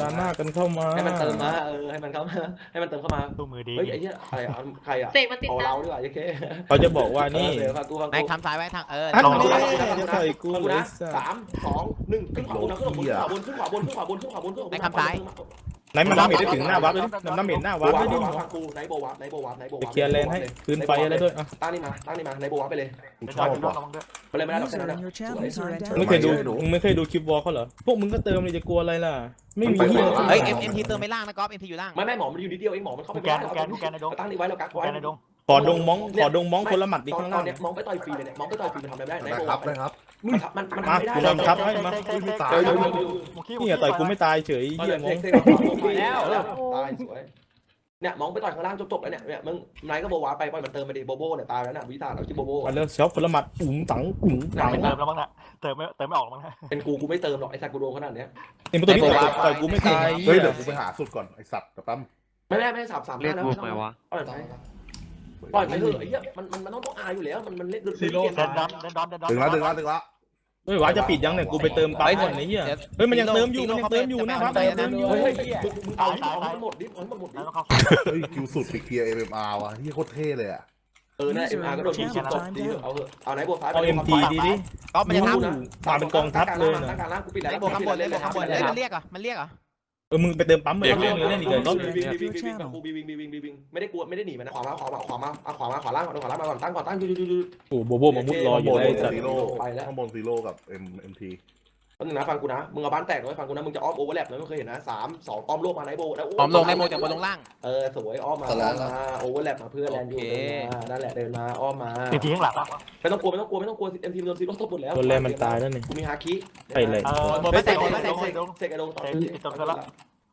ดาหน้ากันเข้ามา ให้มันเติมมาเออให้มันเข้ามาให้มันเติมเข้ามาตู้มือดีเฮ้ยไอ้เหี้ยใครอะใครอะเสกมันติดโอ้ตาเรามดีกว่าโอเคเขาจะบอกว่านี่เดี๋ยวฟังกูฟังนายกูคำซ้ายไว้ทางเอออันลองนี้ดูจะต่อยกูฟังเลกูยนะสามสองหนึ่งขึ้นขวาบนนะขึ้นขวาบนขึ้นขวาบนขึ้นขวาบนขึ้นขวาบนขึ้นขวาบนขึ้นขวาบนไหนมันน้ำเม็ดได้ถึงหน้าวับเลยดิน้ำเม็ดหน้าวับเลยดิฟังกูไหนโบวับไหนโบวับไหนโบวัจะเคลียร์แลนให้คืนไฟอะไรด้วยอะตั้งนี่มาตั้งนี่มาไหนโบวับไปเลยกูเป็นชจออดบระว่ะวังด้วยไปเลยไม่ได้หรอกแค่นั้นมึงไม่เคยดูมึงไม่เคยดูคลิปวอลเขาเหรอพวกมึงก็เติมเลยจะกลัวอะไรล่ะไม่มีเหี้ยเฮ้ยเอ็มเอ็มทีเติมไม่ล่างนะก๊อฟเอ็มทีอยู่ล่างไม่ไม่หมอมันอยู่นิดเดียวเองหมอมันเข้าไปตั้งนี่ไว้แล้วกักไว้แกในดงขอดงมองขอดงมองคนละหมัดดิข้างตอล่านงเนี้ยมองไปต่อยฟรีเลยเนี่ยมองไปต่อยฟรีมันทำอะไรไม่ได้ไหนนะโบครัวับบนะครับ มันมันมาไม่ได้กูโดนทับให้มาไม่ตายเดี๋ยวเลเดี๋ยวยเดี๋ยวนี่ต่อยกูไม่ตายเฉยเหี้ยมองแล้วตายสวยเนี่ยมองไปต่อยข้างล่างจบๆแล้วเนี่ยเนี่ยมึงนายก็โบวาไปปล่อยมันเติมไปดิโบโบเนี่ยตายแล้วน่ะวิธาเราชื่อโบโบมาเลิกช็อปคนละหมัดอุ๋งตังอุ๋งตังไม่เติมแล้วมั้งน่ะเติมไม่เติมไม่ออกมั้งนะเป็นกูกูไม่เติมหรอกไอ้สัตว์กูโดนขนาดเนี้ยเอ็มตัวนี้ต่อยต่อยกูไม่ตายเฮ้ยเดี๋ยวกูไปหาสุดก่อนไอสัตว์กับตั้มไม่ได้ไม่ได้สามสามห้าแล้วปล่อยไป ปล่อยไปเถอะไอ้เหี้ยมันมันมันต้องต้องอายอยู่แล้วมันมันเล่นซีโร่ เดนดอนเดนดอนเดนดอนดึงแล้วดึงแล้วดึงแล้วเฮ้ยวาจะปิดยังเนี่ยกูไปเติมปั๊มก่อนไอ้เหี้ยเฮ้ยมันยังเติมอยู่มันยังเติมอยู่นะพับมันยังเติมอยู่เฮ้ยมึงมึงเอาเอาให้หมดดิเอาให้หมดดิแล้วเข้าเฮ้ยคิวสุดไปเคลียร์ MMR ว่ะที่โคตรเท่เลยอะเออเนี่ยเอ็มอาร์ก็โดนยิงสุดตบดีเอาเถอะเอาไหนโบซ้ายเอาเอ็มทีดีดิก๊อฟมันจะทับมาเป็นกองทัพเลยตั้นะงกลางล่างกูปิดแล้วไอ้โบข้างบนเลยโบข้างบนเอ้ยมันเรียกเหรอมันเรียกเหรอ เออมึงไปเติมปั๊มเลยเล่นเล่นอีกเลยก็บีวิงบีวิงบีวิงกูบีวิงบีวิงบีวิงไม่ได้กลัวไม่ได้หนีมันนะขวามาขวามาขวามาเอาขวามาขวาล่างก่อนขวาล่างมาก่อนตั้งก่อนตั้งดูดูดูโอ้โบโบมามุดรออยู่ข้างบนไอ้สัตว์ซีโร่ไปแล้วข้างบนซีโร่กับ M MT ตอ นนึงนะฟังกูนะ มึงเอาบ้านแตกเลยฟังกูนะ มึงจะอ้อมโอเวอร์แลปนะไม่เคยเห็นนะสามสองอ้อมโลกมาไหนโบแล้วหอมลงในโบจากบนลงล่าง เออสวยอ้อมมาโอเวอร์แลปมาเพื่อแลนยูเดินมานั่นแหละเดินมาอ้อมมาทีทีข้างหลังไม่ต้องกลัวไม่ต้องกลัวไม่ต้องกลัวเอ็มทีมโดนซีโร่ตบหมดแล้วโดนแรมมันตายแล้วนี่ กูมีฮาคิใช่เลย เออหมดไม่ไม่เตะเตะไม่ไม่เตะเตะเซกไอโดนต่อ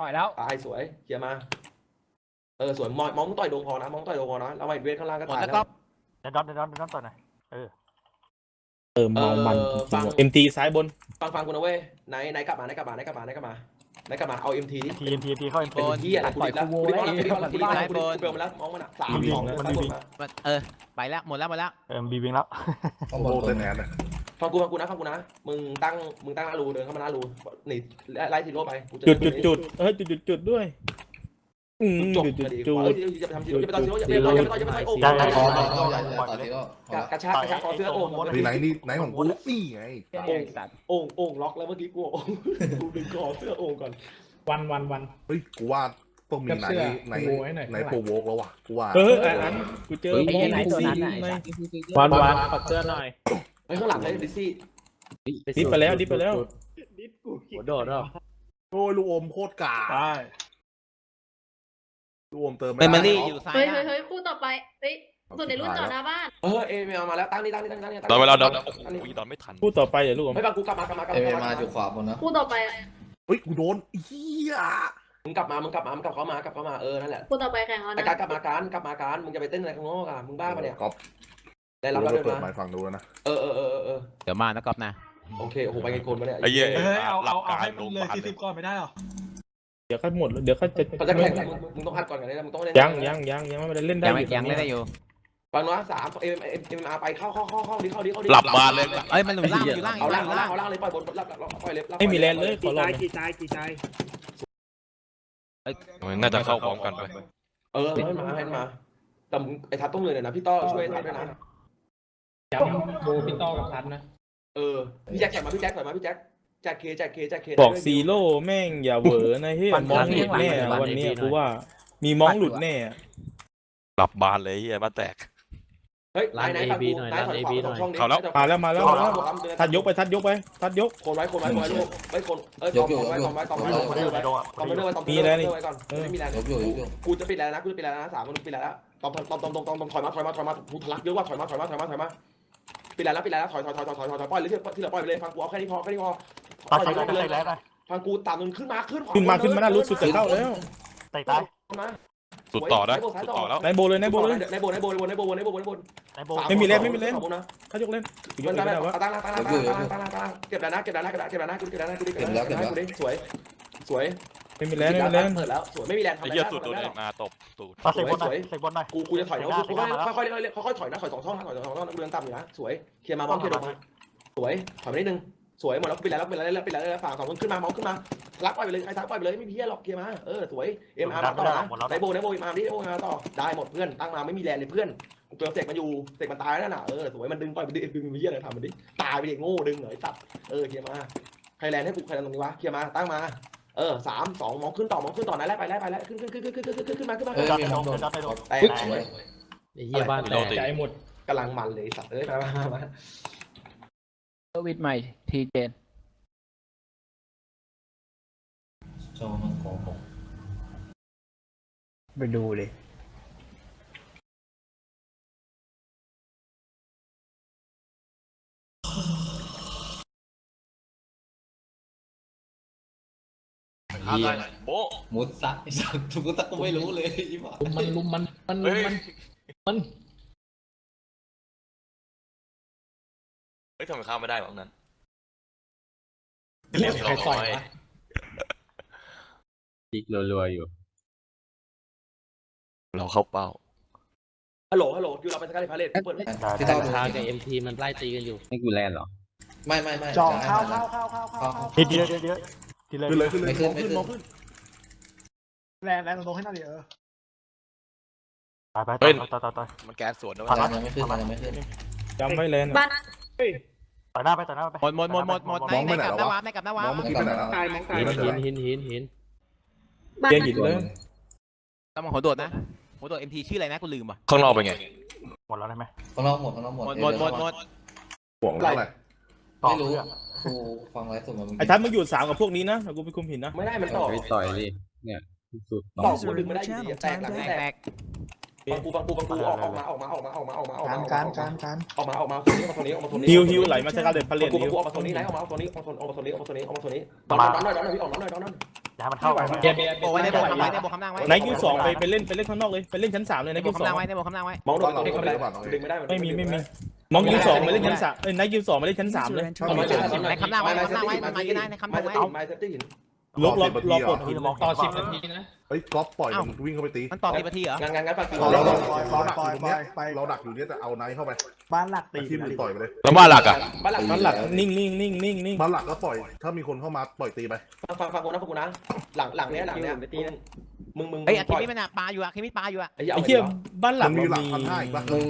ต่อยแล้วตายสวยเขียมาเออสวยมองมองต่อยโดนพอนะมองต่อยโดนพอนะแล้วไอ้เวทข้างล่างก็หมดตายแล้วแล้ก็วเดนดอนเดนดอนเดนดอนต่อหน่อย เติมเมามันเอ็มทีซ้ายบน ฟังฟังกูนะเว้ยไหนไหนกลับมาไหนกลับมาไหนกลับมาไหนกลับมาไหนกลับมาเอาเอ็มทีดิทีมทีมทีเข้าเอ็มเป็นที่อะไรกูดิแล้วกูดิแล้วกูดิแล้วกูดิแล้วกูดิแล้วมองมันอะสามสองเออ ไปแล้ว หมดแล้ว หมดแล้ว เอ็มบีวิงแล้วข้างบนเต้นแอนนะพฟังกูฟังกูนะฟังกูนะมึงตั้งมึงตั้งหน้ารูเดินเข้ามาหน้ารูหนีไล่ทีโร่ไปกูจะจุดจุดจุดเฮ้ยจุดจุดจุดด้วย อืมจบจุดจุดดีจุกว่าดอย่าไปทำทีโร่อย่าไปต่อทีโร่อย่าไปต่ออย่าไปต่ออย่าไปต่อโอ้ต่อโหต่อต่อต่อต่อทีก็กระชากกระชากคอเสื้อโอ่งนี่ไหนนี่ไหนของกูนี่ไงไอ้สัตว์โอ่งโอ่งล็อกแล้วเมื่อกี้กูโอ่งกูดึงคอเสื้อโอ่งก่อน วันวันวันเฮ้ยกูว่าต้องมีไหนไหนไหนโปรโวกแล้ววะกูว่าเอออันนั้นกูเจอไอ้ไหนตัวนั้นไอ้ไม่สัตว์วันวันปัดเสื้อหน่อยไอ้ข้างหลังเลยดิซี่ดิบไปแล้วดิบไปแล้วหัวโดดอะโอ้ยลูกอมโคตรกาใช่ ลูกอมเติมเมไม่มโมได้รี่อยู่ซ้ายเฮ้ยล่าเฮ้ยงเฮ้ยคู่ต่อไปเฮ้ยส่วนในรุ่นจอดหน้าบ้านเออเอเมลมาแล้วตั้งนี่ตั้งนี่ตั้งนี่ตั้งดอนไปแล้วดอนตั้งโอ้นี่โหดอนไม่ทันพูดต่อไปเดี๋ยวลูกผมไม่ฟังกูกลับมากลับมากลับเอเมมามาอยู่ขวาบนนะคู่ต่อไปเฮ้ยกูโดนเฮียมึงกลับมามึงกลับมามึงกลับเข้ามากลับเข้ามาเออนั่นแหละคู่ต่อไปแข่งเอาไอ้นะการกลับมาการกลับมาการมึงจะไปเต้นอะไรข้างนอกอะมึงบ้าปะเนี่ยก๊อฟได้กูรับแล้วเปิเดิดนไมมาค์ฟังดูแล้วนะเออเออเออเออเดี๋ยวมานะก๊อฟนะโอเคโอ้โหไปไงโกนมาเนี่ยไอ้เหี้ยเฮ้ยเอาหลัเอาบเอากลางให้โรมันงพเลยยาบาลสี่เลสิยบก่อนไม่ได้หรอ เดี๋ยวเขาหมดเดี๋ยวเขาจะเขาจะแข่งกันมึงมึงต้องอัดก่อนกันเลยมึงต้องเล่นยังยังยังยังไม่ได้เล่นได้ยังอไม่ยู่ยังเล่นได้อยู่ฟังนะสามเอ็มเอ็มเอ็มอาร์ไปเข้าเข้าเข้าเข้าดิเข้าดิเข้าดิหลับบานเลยเอ้ยมันอยู่ล่างอยู่ล่างอเอายู่ล่าล่างงอยู่เอาล่าล่างงเอาล่างเลยปล่อยบนปล่อยเลยไม่มีแรงเลยขอลองหน่อยกี่ตายกี่ตายน่าจะเข้าพร้อมกันไปเออให้มาให้มาแต่ไอ้ทัดต้องเหนื่อยหน่อยนะพี่ต้อช่วยทัดด้วยนะย้ำโบพี่ต้อกับพันนะเออพี่แจ็คแข่งมาพี่แจ็คถอยมาพี่แจ็คแจ็คเคแจ็คเคแจ็คเคบอกซีโร่แม่งอย่าเหวอนะเฮ้ยมองหลุดแน่วันนี้กูว่า มีมองหลุดแน่หลับบานเลยเฮียบ้านแตกเฮ้ยนายนายฟังกูนายถอยขวาสองช่องดิมาแล้วมาแล้วมาแล้วทัดยกไปทัดยกไปทัดยกโคนไว้โคนไว้โคนไว้ลูกเฮ้ยโคนเอ้ยตอมไว้ตอมไว้ตอมไว้ตอมไว้ไม่ได้อยู่ในโดอะตอมไว้ด้วยตอมไว้ก่อนไม่มีแรงยกอยู่ยกอยู่กูจะปิดแล้วนะกูจะปิดแล้วนะสามคนปิดแล้วตอมตอมตอมตอมตอมถอยมาถอยมาถอยมากูทะลักเยอะว่าถอยมาถอยมาถอยมาถอยมาปิดแล้วปิดแล้วถอยถอยถอยถอยถอยถอยปล่อยเลยที่ที่เหลือปล่อยไปเลยฟังกูเอาแค่นี้พอแค่นี้พอ ตายใช้ได้ใช้แล้วนะฟังกูตามมันขึ้นมาขึ้นขึ้นมาขึ้นมาหน้ารู้สุดจะเข้าแล้วเตะตายมาสุดต่อนะสุดต่อแล้วนายโบเลยนายโบเลยในโบในโบในโบในโบในโบในโบในโบไม่มีแรงไม่มีแรงขอบคุณนะทัดยกเล่นกูยมักนไม่ได้ได้แล้ววะตั้งตั้งตั้งตั้งตั้งตั้งตั้งเก็บแล้วนะเก็บแล้วนะเก็บแล้วเก็บแล้วนะกูเก็บแล้วนะกูเก็บแล้วนะกูดิสวยสวยไม่มีแรงไม่มีแรงเปิดแล้วสวยไม่มีแรงทำไอ้อะไรเหี้ยได้สุดโดนทำเอได้งมาตบตูดมาเสกบนหน่อยเสกบนหน่อยกูกูจะถอยนะกูค่อยค่อยค่อยค่อยถอยนะถอยสองช่องนะถอยสองช่องนะกูเดินต่ำอยู่นะสวยเคลียร์มามองเคลียร์ออกมาสวยถอยไปนิดนึง สวยหมดแล้วปิดแล้วปิดแล้วปิดแล้วฝั่งสองคนขึ้นมามองขึ้นมาลักปล่อยไปเลยใครทักปล่อยไปเลยไม่มีเพี้ยหรอกเคลียร์มาเออสวยเอ็มอาร์มาต่อนะไดโบไดโบมาดิโบมาต่อได้หมดเพื่อนตั้งมาไม่มีแรงเลยเพื่อนกูเจอเสกมันอยู่เสกมันตายแล้วน่ะเออสวยมันดึงปล่อยไปดิดึงเพี้ยอะไรทำมันดิตายไปดิโง่ดึงเหรอไอ้สัตว์เออเคลียร์มาใครแลนให้กูใครแลนตรงนี้วะเคลียร์มาตั้งมาเออสามสองมองขึ้นต่อมองขึ้นต่อนะแล้วไปแล้วไปแล้วขึ้นขึ้นขึ้นขึ้นขึ้นขึ้นขึ้นมาขึ้นมาเออดอนมีในน้โดองนดอนในโดนแต่สวยไอ้เหี้ยบ้านแตกใจหมดกำลังมันเลยสัตว์เอ้ยมามามาเซ อร์วิสใหม่ทีเจนโชว์มันโกหกไปดูเลยโอ้มุดซักไอ้สัตว์กูตะกูไม่รู้เลยอีบ้าลุมมันลุมมันมันลุเฮ้มยมัน ยทำไมข้ามไม่ได้วะนั้นใครต่อยวะติ๊กรัวๆอยู่ เราเข้าเป้า ฮัลโหลฮัลโหลอยู่เราไปสกายพาเลตเปิดพี่ต้อทางกับเอ็มทีมันไล่ตีกันอยู่นี่กูแลนเหรอ ไม่ไม่ไม่เข้าเข้าเข้าเข้าเข้าทีเดียวทีเดียวทีเลยขึ้นเลยขึ้นเลยมองขึ้นมองขึ้นแลนแลนตรงให้หน่อยดิเออตายไปตายตายตายตายมันแก๊สสวนนะแรงยังไม่ขึ้นแรงยังไม่ขึ้นจำไว้แลนบ้าน ต่อยหน้าไปต่อยหน้าไปหมดหมดหมดหมดหมดในในกับหน้าวาร์ปในกับหน้าวาร์ปมองเมื่อกี้ไปไหนแล้วตายมองตายหินหินหินหินหินบ้านเกียร์หินเลยแล้วมองหัวโดดนะหัวโดดเอ็มทีชื่ออะไรนะกูลืมว่ะข้างนอกเป็นไงหมดแล้วได้ไหมข้างนอกหมดข้างนอกหมดหมดหมดหมดหมดห่วงเท่าไหร่ต่อไม่รู้เพื่อกูฟังไว้สุดมันไอ้ทัดมึงอยู่สามกับพวกนี้นะกูไปคุมหินนะไม่ได้มันต่อไปต่อยดิเนี่ยสุดต่อกูดึงไม่ได้ดีแตกหลังแตแตก แตกกฟังกูฟังกูฟังกูออกออกมาออกมาออกมาออกมาออกมาออกมาการการการการออกมาออกมาคนนี้ออกมาคนนี้ออกมาคนนี้ฮิวฮิวไหลมาใช้การเดินพาเลกูทฮิวกูออกมาคนนี้ไหนออกมาคนนี้ออกมาคนออกมาคนนี้ออกมาคนนี้ออกมาคนนี้ดอนดอนหน่อยดอนหน่อยพี่ออกดอนหน่อยดอนหน่อยอย่าให้มันเข้าไปเบียร์เบียร์โบไว้ในโบคำไว้ในโบคำนั่งไว้ไนท์คิวสองไปไปเล่นไปเล่นข้างนอกเลยไปเล่นชั้นสามเลยในไนท์โบคิวสอคำนั่งงไว้ในโบคำนั่งไว้มองโดนดึงไม่ได้ดึงไม่ได้ไม่มีไม่มีมองคิวสองไปเล่นชั้นสามเอ้ยไนท์คิวสองไปเล่นชั้นสามเลยไม่ในคำนั่งไว้ในคำนั่งไว้มันมาอยู่ได้ในคำไม่นั่งไว้ไม่เซฟตี้หินลุกรอสิบนาทีรอเหรปลอดหินต่อสิบนาทีนะเฮ้ยก๊อฟปล่อยมันวิ่งเข้าไปตีมันต่อสิบนาทีเหรอ งั้นงั้นงั้นปัดเราเราเราปล่อยเราดักปล่ออยยู่ตรงเนี้ยปล่อยไป เราดักอยู่เนี้ยแต่เอาไนท์เข้าไปบ้านหลักตีที่มือต่อยไปเลยแล้วบ้านหลักอะบ้านหลังนั่นหลักนิ่งนิ่งนิ่งนิ่งนิ่งบ้านหลักก็ปล่อย ถ้ามีคนเข้ามาปล่อยตีไปฟังฟังกูนะฟังกูนะหลังหลังเนี้ยหลังเนี้ยมึงมึงเฮ้ยอะคิมิมันอะปลาอยู่อะคิมิปลาอยู่อะไอ้เหี้ยไอ้เอาเหี้ยไปบ้านหลัมังนมีหลักมีพันห้าอีกปะมึง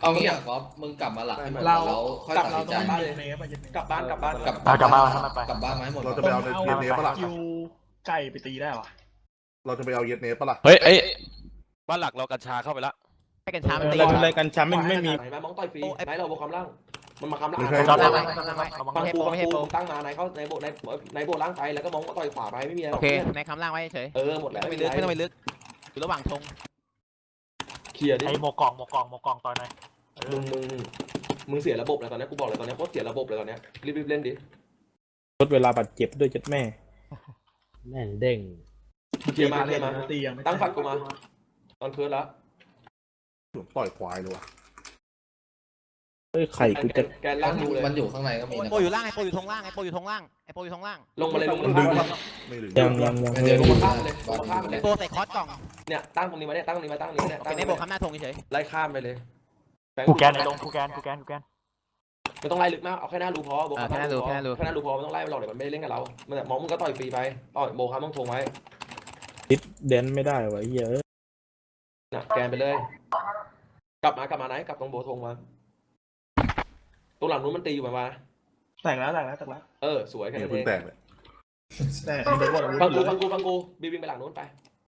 เอางี้อะก๊อฟมึงกลับมาหลักให้หมดเราแล้วค่อยกลับตัดเราสินใจบ้านเลยเนฟไปกลับบ้านกลับบ้านกลับกลับบ้านทำไมไปกลับบ้านมาให้หมดเราจะไปเอาในเยนเนปะล่ะคิวไก่ไปตีได้หรอ เราจะไปเอาเยนเนปะล่ะเฮ้ยเอ้ยบ้านหลักเรากัญชาเข้าไปละ ให้กันช้ามันตีเราทำอะไรกันช้ำไม่ไม่มี ไหนมามองต่อยฟรีไหนเราโบคำล่าง มันมาคำล่างไม่ใช่กำลังไว้กำลังไว้ฟังไม่ใช่กูโปรฟังไม่ใช่กูโปรตั้งมาไหนเขาในโบในในโบล่างไปแล้วก็มองก็ต่อยขวาไปไม่มีอะไรหรโออกเค ในคำล่างไว้เฉยเออหมดแล้วไม่ไม่ไปมีลึกอะไรไม่ต้องไปลึกอยู่ระหว่างธงเคลียร์ดิไอ้โมกล่องโมกล่องโมกล่องต่อยหน่อยมึงมึงมึงเสียระบบเลยตอนนี้กูบอกเลยตอนนี้โคตรเสียระบบเลยตอนนี้รีบรีบเล่นดิลดเวลาบาดเจ็บด้วยเจ็ดแม่ แม่งเด้ง เคลียร์มาเคลียร์มาตียังไม่ตั้งฝันกูมา ตอนคืนแล้วปล่อยควายเลยว่ะเอ้ยไข่กูจะแกนล่างดูเลยมันอยู่ข้างในก็มีนะโปรอยู่ล่างไอโปรอยู่ธงล่างไอโปรอยู่ธงล่างไอโปรอยู่ธงล่าง ลงมาเลยลงมันมาดึงเลยไม่ดึงยังยังยังเดี๋ยวลดูงมาข้ามเลยลงมาข้ามไปเลยโปรใส่คอร์สกล่องเนี่ยตั้งตรงนี้มาเนี่ยตั้งตรงนี้มาตั้งตรงนี้เนี่ยตั้เป็งนไอโปรคำหน้าธงเฉยไล่ข้ามไปเลยกูแกนในลงกูแกนกูแกนกูแกนไม่ต้องไล่ลึกมากเอาแค่หน้ารูพอโบคาแค่หน้ารูพอไม่ต้องไล่มันหรอกเดี๋ยวมันไม่เล่นกับเรามันมองมึงก็ต่อยฟรีไปต่อยโบคาต้องทงไว้ ติดเดนไม่ได้วะเหี้ยเอ้ยน่ะแกนไปเลย กลับมากลับมาไหนกลับตรงโบทงมาตรงหลังนู้นมันตีอยู่มาแตกแล้วแตกแล้วแตกแล้วเออสวยแค่เดี๋ยนั้วนเพิ่งเองแตกเลย แต่เดี๋ยวก่อนฟังกูฟังกูฟังกูบีวิ่งไปหลังนู้นไป